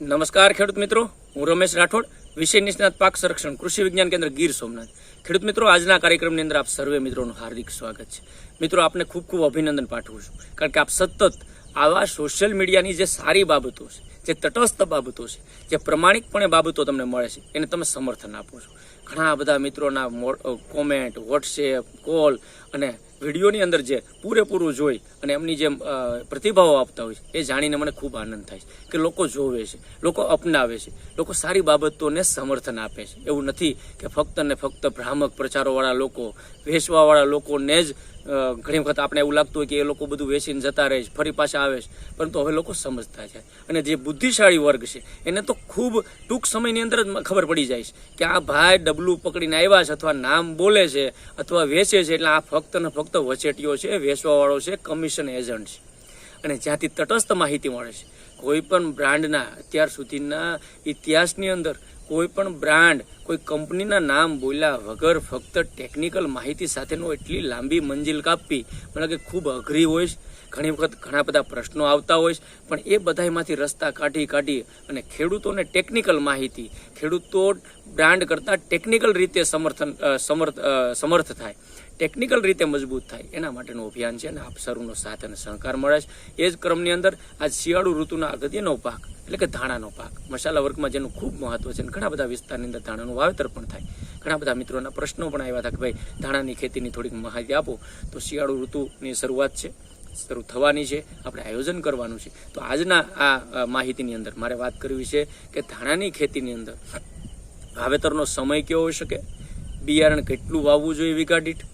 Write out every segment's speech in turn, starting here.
નમસ્કાર ખેડૂત મિત્રો, હું રમેશ રાઠોડ, વિષય નિષ્ણાત પાક સંરક્ષણ કૃષિ વિજ્ઞાન કેન્દ્ર ગીર સોમનાથ. ખેડૂત મિત્રો, આજના કાર્યક્રમની અંદર આપ સર્વે મિત્રોનું હાર્દિક સ્વાગત છે. મિત્રો, આપને ખૂબ ખૂબ અભિનંદન પાઠવું છું, કારણ કે આપ સતત આવા સોશિયલ મીડિયાની જે સારી બાબતો છે, જે તટસ્થ બાબતો છે, જે પ્રમાણિકપણે બાબતો તમને મળે છે, એને તમે સમર્થન આપો છો. ઘણા બધા મિત્રોના કોમેન્ટ વોટ્સએપ કોલ અને વિડીયોની અંદર જે પૂરેપૂરું જોઈ અને એમની જે પ્રતિભાવો આપતા હોય છે, એ જાણીને મને ખૂબ આનંદ થાય છે કે લોકો જોવે છે, લોકો અપનાવે છે, લોકો સારી બાબતોને સમર્થન આપે છે. એવું નથી કે ફક્ત ને ફક્ત ભ્રામક પ્રચારોવાળા લોકો, વેચવાવાળા લોકોને જ ઘણી વખત આપણે એવું લાગતું હોય કે એ લોકો બધું વેચીને જતા રહે છે, ફરી પાછા આવે છે. પરંતુ હવે લોકો સમજતા છે. અને જે બુદ્ધિશાળી વર્ગ છે, એને તો ખૂબ ટૂંક સમયની અંદર જ ખબર પડી જાય છે કે આ ભાઈ ડબલું પકડીને આવ્યા છે અથવા નામ બોલે છે અથવા વેચે છે એટલે આ ફક્ત ને ફક્ત વચેટીઓ છે, વેચવાવાળો છે, કમિશન એજન્ટ છે. અને જ્યાંથી તટસ્થ માહિતી મળે છે, કોઈ પણ બ્રાન્ડના અત્યાર સુધીના ઇતિહાસની અંદર કોઈ પણ બ્રાન્ડ, કોઈ કંપનીના નામ બોલ્યા વગર ફક્ત ટેકનિકલ માહિતી સાથેનો એટલી લાંબી મંજિલ કાપવી મને કે ખૂબ અઘરી હોય ઘણી વખત ઘણા બધા પ્રશ્નો આવતા હોય પણ એ બધામાંથી રસ્તા કાઢી કાઢી અને ખેડૂતોને ટેકનિકલ માહિતી, ખેડૂતો બ્રાન્ડ કરતાં ટેકનિકલ રીતે સમર્થન સમર્થ સમર્થ થાય. ટેકનિકલ રીતે મજબૂત થાય. એના માટેનું અભિયાન છે અને આપ સર્વનો સાથ અને સહકાર મળે છે. એ જ ક્રમની અંદર આ શિયાળુ ઋતુના અગત્યનો પાક એટલે કે ધાણાનો પાક મસાલા વર્ગમાં જેનું ખૂબ મહત્વ છે અને ઘણા બધા વિસ્તારની અંદર ધાણાનું વાવેતર પણ થાય. ઘણા બધા મિત્રોના પ્રશ્નો પણ આવ્યા હતા કે ભાઈ, ધાણાની ખેતીની થોડીક માહિતી આપો. તો શિયાળુ ઋતુની શરૂઆત છે. શરૂ થવાની છે. આપણે આયોજન કરવાનું છે. તો આજના આ માહિતીની અંદર મારે વાત કરવી છે કે ધાણાની ખેતીની અંદર વાવેતરનો સમય કેવો હોઈ શકે? બિયારણ કેટલું વાવવું જોઈએ વિઘા દીઠ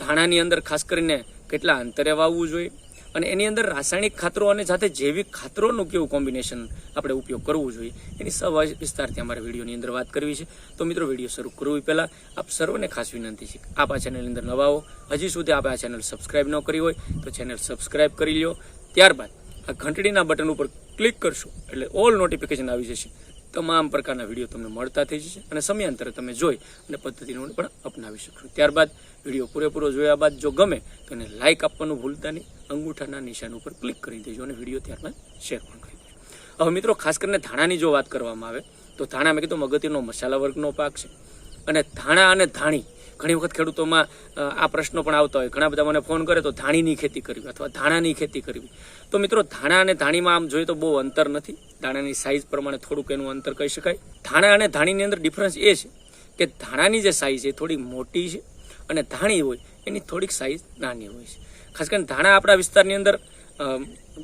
ધાણાની અંદર ખાસ કરીને કેટલા અંતરે વાવવું જોઈએ અને એની અંદર રાસાયણિક ખાતરો અને સાથે જૈવિક ખાતરોનું કેવું કોમ્બિનેશન આપણે ઉપયોગ કરવું જોઈએ એની સવા વિસ્તારથી અમારે વિડીયોની અંદર વાત કરવી છે. તો મિત્રો, વીડિયો શરૂ કરવું પહેલાં આપ સર્વને ખાસ વિનંતી છે આપ આ ચેનલની અંદર નવા હો. હજી સુધી આપ આ ચેનલ સબસ્ક્રાઇબ ન કરી હોય તો ચેનલ સબસ્ક્રાઇબ કરી લ્યો. ત્યારબાદ આ ઘંટડીના બટન ઉપર ક્લિક કરશો એટલે ઓલ નોટિફિકેશન આવી જશે. તમામ પ્રકારના વીડિયો તમને મળતા થઈ જશે અને સમયાંતરે તમે જોઈ અને પદ્ધતિનો પણ અપનાવી શકશો. ત્યારબાદ વીડિયો પૂરેપૂરો જોયા બાદ જો ગમે તો એને લાઇક આપવાનું ભૂલતા નહીં, અંગૂઠાના નિશાન ઉપર ક્લિક કરી દેજો અને વીડિયો ત્યારબાદ શેર પણ કરી દેજો. હવે મિત્રો, ખાસ કરીને ધાણાની જો વાત કરવામાં આવે, તો ધાણા મેં કીધું અગત્યનો મસાલા વર્ગનો પાક છે. અને ધાણા અને ધાણી ઘણી વખત ખેડૂતોમાં આ પ્રશ્નો પણ આવતા હોય. ઘણા બધા મને ફોન કરે તો ધાણીની ખેતી કરવી અથવા ધાણાની ખેતી કરવી. તો મિત્રો, ધાણા અને ધાણીમાં આમ જોઈએ તો બહુ અંતર નથી. ધાણાની સાઇઝ પ્રમાણે થોડુંક એનું અંતર કહી શકાય. ધાણા અને ધાણીની અંદર ડિફરન્સ એ છે કે ધાણાની જે સાઇઝ એ થોડી મોટી છે અને ધાણી હોય એની થોડીક સાઇઝ નાની હોય છે. ખાસ કરીને ધાણા આપણા વિસ્તારની અંદર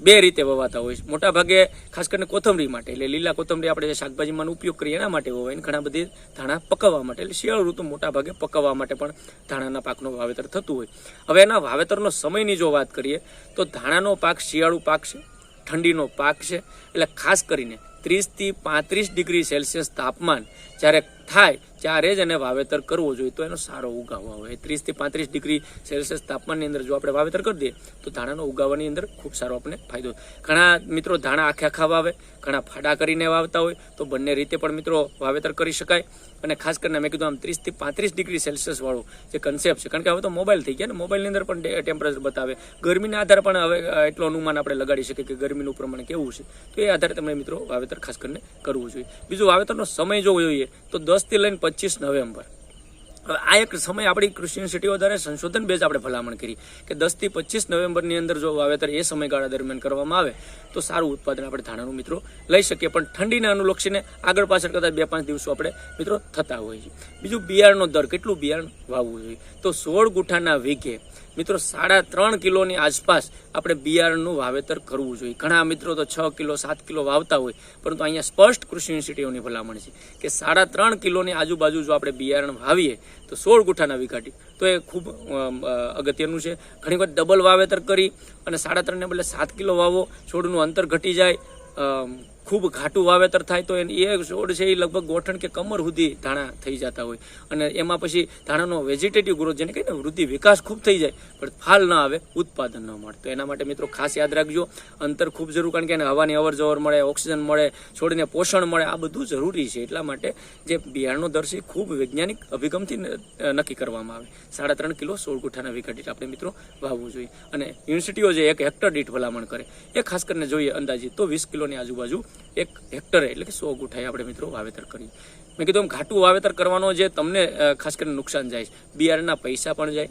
બે રીતે વવાતા હોય છે. મોટા ભાગે ખાસ કરીને કોથમરી માટે, એટલે લીલા કોથમરી આપણે જે શાકભાજીમાં ઉપયોગ કરીએ એના માટે વવાય અને ઘણા બધી ધાણા પકવવા માટે, એટલે શિયાળુ ઋતુ મોટા ભાગે પકવવા માટે પણ ધાણાના પાકનું વાવેતર થતું હોય. હવે એના વાવેતરનો સમયની જો વાત કરીએ, તો ધાણાનો પાક શિયાળુ પાક છે, ઠંડીનો પાક છે, એટલે ખાસ કરીને ત્રીસથી પાંત્રીસ ડિગ્રી સેલ્સિયસ તાપમાન જ્યારે થાય ત્યારે જ એને વાવેતર કરવો જોઈએ. તો એનો સારો ઉગાવો આવે. ત્રીસથી પાંત્રીસ ડિગ્રી સેલ્સિયસ તાપમાનની અંદર જો આપણે વાવેતર કરી દઈએ, તો ધાણાનો ઉગાવવાની અંદર ખૂબ સારો આપણને ફાયદો ઘણા મિત્રો ધાણા આખે આખા વાવે, ઘણા ફાડા કરીને વાવતા હોય, તો બંને રીતે પણ મિત્રો વાવેતર કરી શકાય. અને ખાસ કરીને મેં કીધું આમ ત્રીસથી પાંત્રીસ ડિગ્રી સેલ્સિયસ વાળું જે કન્સેપ્ટ છે. કારણ કે હવે તો મોબાઈલ થઈ ગયા ને મોબાઈલની અંદર પણ ટેમ્પરેચર બતાવે. ગરમીના આધારે પણ હવે એટલો અનુમાન આપણે લગાડી શકીએ કે ગરમીનું પ્રમાણ કેવું છે. તો એ આધારે તમે મિત્રો વાવેતર ખાસ કરીને કરવું જોઈએ. બીજું વાવેતરનો સમય જોવો જોઈએ, તો દસથી લઈને પચીસ નવેમ્બર. હવે આ એક સમય આપણી કૃષિ યુનિવર્સિટીઓ દ્વારા સંશોધન બેઝ આપણે ભલામણ કરી કે દસથી પચીસ નવેમ્બરની અંદર જો વાવેતર એ સમયગાળા દરમિયાન કરવામાં આવે, તો સારું ઉત્પાદન આપણે ધાણાનું મિત્રો લઈ શકીએ. પણ ઠંડીને અનુલક્ષીને આગળ પાછળ કદાચ બે પાંચ દિવસો આપણે મિત્રો થતા હોય છે બીજું બિયારણનો દર, કેટલું બિયારણ વાવવું જોઈએ? તો સોળ ગુઠાના વીઘે મિત્રો, સાડા ત્રણ કિલોની આસપાસ આપણે બિયારણનું વાવેતર કરવું જોઈએ. ઘણા મિત્રો તો છ કિલો, સાત કિલો વાવતા હોય, પરંતુ અહીંયા સ્પષ્ટ કૃષિ યુનિવર્સિટીઓની ભલામણ છે કે સાડા ત્રણ કિલોની આજુબાજુ જો આપણે બિયારણ વાવીએ, તો સોળ ગુઠાના વિઘાટી. તો એ ખૂબ અગત્યનું છે. ઘણી વખત ડબલ વાવેતર કરી અને સાડા ત્રણને બદલે સાત કિલો વાવો, છોડનું અંતર ઘટી જાય ખૂબ ઘાટું વાવેતર થાય તો એ છોડ છે એ લગભગ ગોઠણ કે કમર સુધી ધાણા થઈ જતા હોય. અને એમાં પછી ધાણાનો વેજીટેટિવ ગ્રોથ જેને કહીને વૃદ્ધિ, વિકાસ ખૂબ થઈ જાય, પણ ફાલ ન આવે, ઉત્પાદન ન મળે. તો એના માટે મિત્રો ખાસ યાદ રાખજો, અંતર ખૂબ જરૂર, કારણ કે એને હવાની અવર જવર મળે, ઓક્સિજન મળે, છોડને પોષણ મળે, આ બધું જરૂરી છે. એટલા માટે જે બિયારણનો દર છે ખૂબ વૈજ્ઞાનિક અભિગમથી નક્કી કરવામાં આવે. સાડા ત્રણ કિલો સોળ ગુઠાના વીઘા આપણે મિત્રો વાવવું જોઈએ. અને યુનિવર્સિટીઓ જે એક હેક્ટર દીઠ ભલામણ કરે, એ ખાસ કરીને જોઈએ અંદાજિત તો વીસ કિલોની આજુબાજુ એક હેક્ટરે એટલે કે સો ગુઠાએ આપણે મિત્રો વાવેતર કરીએ મેં કીધું એમ ઘાટું વાવેતર કરવાનો જે તમને ખાસ કરીને નુકસાન જાય બિયારણના પૈસા પણ જાય.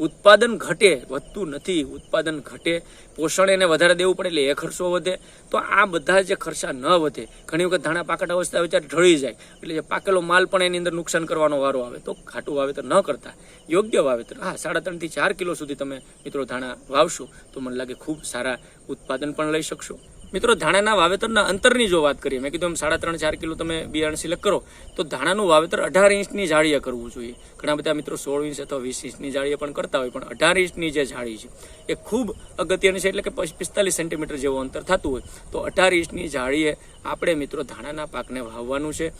ઉત્પાદન ઘટે, વધતું નથી. ઉત્પાદન ઘટે, પોષણ એને વધારે દેવું પડે એટલે એ ખર્ચો વધે. તો આ બધા જે ખર્ચા ન વધે, ઘણી વખત ધાણા પાકટ અવસ્થા વિચાર ઢળી જાય. એટલે જે પાકેલો માલ પણ એની અંદર નુકસાન કરવાનો વારો આવે. તો ખાટું વાવેતર ન કરતા. યોગ્ય વાવેતર. હા, સાડા ત્રણથી ચાર કિલો સુધી તમે મિત્રો ધાણા વાવશો, તો મને લાગે ખૂબ સારા ઉત્પાદન પણ લઈ શકશો. મિત્રો, ધાણાના વાવેતરના અંતરની જો વાત કરીએ, મેં કીધું એમ સાડા ત્રણ ચાર કિલો તમે બિયારણ સિલેક્ટ કરો, તો ધાણાનું વાવેતર અઢાર ઇંચની જાળીએ કરવું જોઈએ. ઘણા બધા મિત્રો સોળ ઇંચ અથવા વીસ ઇંચની જાળીએ પણ કરતા હોય, પણ અઢાર ઇંચની જે જાળી છે, એ ખૂબ અગત્યની છે, એટલે કે પિસ્તાલીસ સેન્ટીમીટર જેવું અંતર થતું હોય. તો અઢાર ઇંચની જાળીએ આપણે મિત્રો ધાણાના પાકને વાવવાનું છે.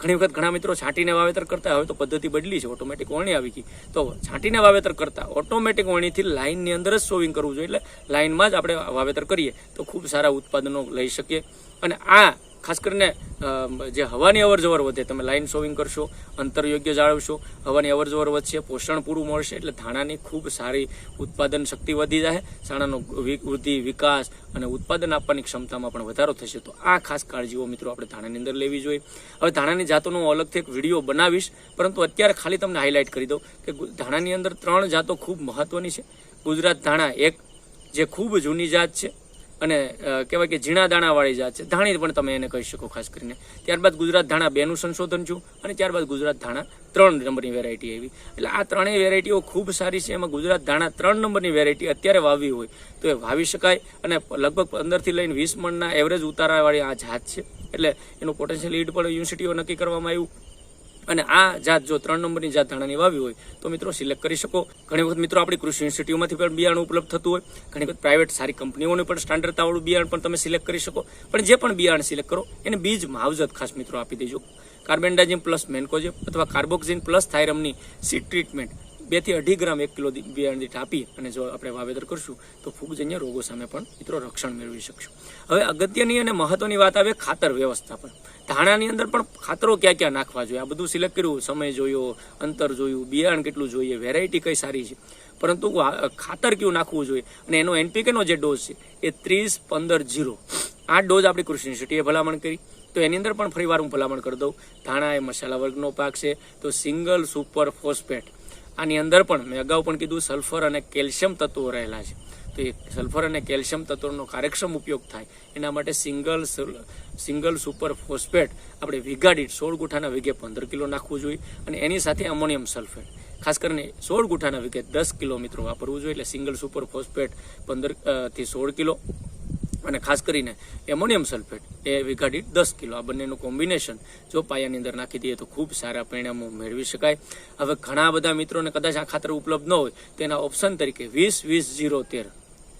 ઘણી વખત ઘણા મિત્રો છાંટીને વાવેતર કરતા હોય તો પદ્ધતિ બદલી છે ઓટોમેટિક વણી આવી ગઈ. તો છાંટીને વાવેતર કરતા ઓટોમેટિક વણીથી લાઇનની અંદર જ સોવિંગ કરવું જોઈએ, એટલે લાઇનમાં જ આપણે વાવેતર કરીએ તો ખૂબ સારા ઉત્પાદનો લઈ શકીએ. અને આ ખાસ કરીને જે હવાની અવર જવર વધે, તમે લાઇન સોવિંગ કરશો, અંતર યોગ્ય જાળવશો, હવાની અવર જવર વધશે, પોષણ પૂરું મળશે, એટલે ધાણાની ખૂબ સારી ઉત્પાદન શક્તિ વધી જાય, ધાણાનો વિ- વૃદ્ધિ, વિકાસ અને ઉત્પાદન આપવાની ક્ષમતામાં પણ વધારો થશે. તો આ ખાસ કાળજીઓ મિત્રો આપણે ધાણાની અંદર લેવી જોઈએ. હવે ધાણાની જાતોનો હું અલગથી એક વીડિયો બનાવીશ, પરંતુ અત્યારે ખાલી તમને હાઇલાઇટ કરી દઉં કે ધાણાની અંદર ત્રણ જાતો ખૂબ મહત્વની છે. ગુજરાત ધાણા એક, જે ખૂબ જૂની જાત છે અને કહેવાય કે ઝીણા દાણાવાળી જાત છે. ધાણી પણ તમે એને કહી શકો ખાસ કરીને. ત્યારબાદ ગુજરાત ધાણા બેનું સંશોધન છું અને ત્યારબાદ ગુજરાત ધાણા ત્રણ નંબરની વેરાયટી આવી. એટલે આ ત્રણેય વેરાયટીઓ ખૂબ સારી છે. એમાં ગુજરાત ધાણા ત્રણ નંબરની વેરાયટી અત્યારે વાવી હોય તો એ વાવી શકાય અને લગભગ પંદરથી લઈને વીસ મણના એવરેજ ઉતારાવાળી આ જાત છે. એટલે એનું પોટેન્શિયલ ઈડ પણ યુનિવર્સિટીઓ નક્કી કરવામાં આવ્યું. અને આ જાત જો ત્રણ નંબરની જાત ધાણાની વાવી હોય, તો મિત્રો સિલેક્ટ કરી શકો. ઘણી વખત મિત્રો આપણી કૃષિ ઇન્સ્ટિટ્યૂટમાંથી પણ બિયારણ ઉપલબ્ધ થતું હોય. ઘણી વખત પ્રાઇવેટ સારી કંપનીઓને પણ સ્ટાન્ડર્ડતાવાળું બિયારણ પણ તમે સિલેક્ટ કરી શકો. પણ જે પણ બિયારણ સિલેક્ટ કરો, એને બીજ માવજત ખાસ મિત્રો આપી દેજો. કાર્બેન્ડાઝિમ પ્લસ મેન્કોજેબ અથવા કાર્બોક્ઝિન પ્લસ થાયરમની સીડ ટ્રીટમેન્ટ બેથી અઢી ગ્રામ એક કિલો બિયારણ દીઠ આપી અને જો આપણે વાવેતર કરશું, તો ફૂગજન્ય રોગો સામે પણ મિત્રો રક્ષણ મેળવી શકશું. હવે અગત્યની અને મહત્વની વાત આવે ખાતર વ્યવસ્થાપન. ધાણાની અંદર પણ ખાતરો ક્યાં ક્યાં નાખવા જોઈએ? આ બધું સિલેક્ટ કર્યું, સમય જોયો, અંતર જોયું, બિયારણ કેટલું જોઈએ વેરાયટી કઈ સારી છે? પરંતુ ખાતર કયું નાખવું જોઈએ? અને એનો એનપીકેનો જે ડોઝ છે, એ ત્રીસ પંદર જીરો. આ ડોઝ આપણી કૃષિ યુનિવર્સિટીએ ભલામણ કરી. તો એની અંદર પણ ફરીવાર હું ભલામણ કરી દઉં. ધાણા એ મસાલા વર્ગનો પાક છે, તો સિંગલ સુપર ફોસ્ફેટ. આની અંદર પણ મેં અગાઉ પણ કીધું સલ્ફર અને કેલ્શિયમ તત્વો રહેલા છે. તો એ સલ્ફર અને કેલ્શિયમ તત્વોનો કાર્યક્ષમ ઉપયોગ થાય. એના માટે સિંગલ સિંગલ સુપર ફોસ્ફેટ આપણે વીઘા સોળ ગુઠાના વીઘે પંદર કિલો નાખવું જોઈએ અને એની સાથે અમોનિયમ સલ્ફેટ. ખાસ કરીને સોળ ગુઠાના વીઘે દસ કિલો મિત્રો વાપરવું જોઈએ એટલે સિંગલ સુપર ફોસ્ફેટ પંદરથી સોળ કિલો અને ખાસ કરીને એમોનિયમ સલ્ફેટ, એ વીઘા દીઠ દસ કિલો. આ બંનેનું કોમ્બિનેશન જો પાયાની અંદર નાખી દઈએ તો ખૂબ સારા પરિણામો મેળવી શકાય. હવે ઘણા બધા મિત્રોને કદાચ આ ખાતર ઉપલબ્ધ ન હોય તેના ઓપ્શન તરીકે વીસ વીસ જીરો તેર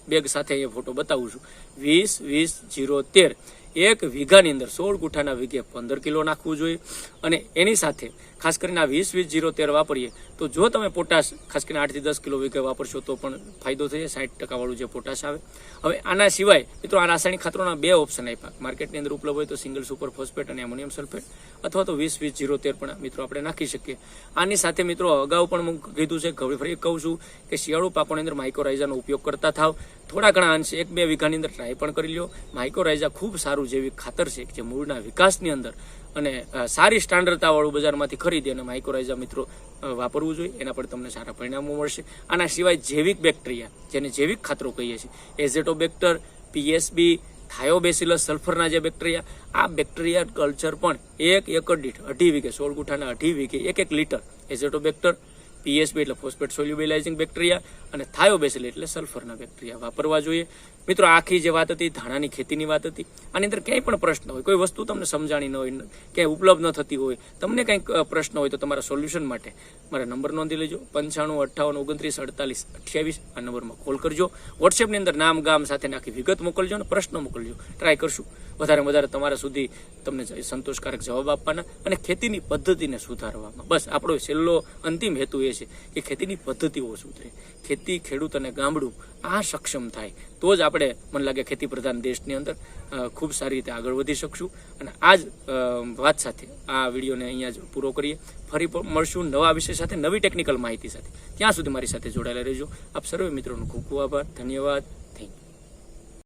બેગ સાથે અહીંયા ફોટો બતાવું છું. વીસ વીસ જીરો તેર. એક વીઘાની અંદર સોળ ગુઠાના વીઘે પંદર કિલો નાખવું જોઈએ અને એની સાથે ખાસ કરીને આ વીસ વીસ જીરો તેર વાપરીએ, તો જો તમે પોટાશ ખાસ કરીને આઠથી દસ કિલો વીઘે વાપરશો તો પણ ફાયદો થશે, સાઠ ટકાવાળું જે પોટાશ આવે. હવે આના સિવાય, મિત્રો આ રાસાયણિક ખાતરોના બે ઓપ્શન આપ્યા. માર્કેટની અંદર ઉપલબ્ધ હોય તો સિંગલ સુપર ફોસ્ફેટ અને એમોનિયમ સલ્ફેટ અથવા તો વીસ વીસ જીરો તેર પણ મિત્રો આપણે નાખી શકીએ. આની સાથે મિત્રો અગાઉ પણ હું કીધું છે, ઘણી ફરી કહું છું કે શિયાળુ પાકોની અંદર માઇક્રોરાઇઝાનો ઉપયોગ કરતા થાવ. થોડા ઘણા અંશે એક બે વીઘાની અંદર ટ્રાય પણ કરી લ્યો. માઇક્રોરાઇઝા ખૂબ સારું જેવી ખાતર છે જે મૂળના વિકાસની અંદર અને સારી સ્ટાન્ડર્ડતાવાળું બજારમાંથી ખરીદી અને માઇક્રોરાઇઝા મિત્રો વાપરવું જોઈએ. એના પર તમને સારા પરિણામો મળશે. આના સિવાય જૈવિક બેક્ટેરિયા, જેને જૈવિક ખાતરો કહીએ છીએ એઝેટોબેક્ટર પીએસબી થાયોબેસિલસ સલ્ફરના જે બેક્ટેરિયા, આ બેક્ટેરિયા કલ્ચર પણ એક એકર દીઠ અઢી વીઘે, સોળ ગુઠાના અઢી વીઘે, એક એક લીટર એઝેટોબેક્ટર પીએસબી એટલે ફોસ્ફેટ સોલ્યુબિલાઇઝિંગ બેક્ટેરિયા અને થાયોબેસિલ એટલે સલ્ફરના બેક્ટેરિયા વાપરવા જોઈએ. મિત્રો, આખી જે વાત હતી, ધાણાની ખેતીની વાત હતી, આની અંદર ક્યાંય પણ પ્રશ્ન હોય, કોઈ વસ્તુ તમને સમજાણી ન હોય, ક્યાંય ઉપલબ્ધ ન થતી હોય, તમને કંઈક પ્રશ્ન હોય તો તમારા સોલ્યુશન માટે મારા નંબર નોંધી લેજો, પંચાણું, અઠ્ઠાવન, ઓગણત્રીસ, અડતાલીસ, અઠ્યાવીસ, આ નંબરમાં કોલ કરજો. વોટ્સએપની અંદર નામ, ગામ સાથે નાખી વિગત મોકલજો અને પ્રશ્ન મોકલજો. ટ્રાય કરશું. વધારે વધારે તમારા સુધી તમને સંતોષકારક જવાબ આપવાના અને ખેતીની પદ્ધતિને સુધારવામાં. બસ, આપણો છેલ્લો અંતિમ હેતુ એ છે કે ખેતીની પદ્ધતિઓ સુધરે. ખેતી ખેડૂત અને ગામડું આ સક્ષમ થાય, તો જ આપણે મને લાગે ખેતી પ્રધાન દેશની અંદર ખૂબ સારી રીતે આગળ વધી શકશું. અને આ જ વાત સાથે આ વિડીયોને અહીંયા જ પૂરો કરીએ. ફરી મળશું નવા વિષય સાથે, નવી ટેકનિકલ માહિતી સાથે. ત્યાં સુધી મારી સાથે જોડાયેલા રહેજો. આપ સર્વે મિત્રોનો ખૂબ ખૂબ આભાર. ધન્યવાદ. Thank you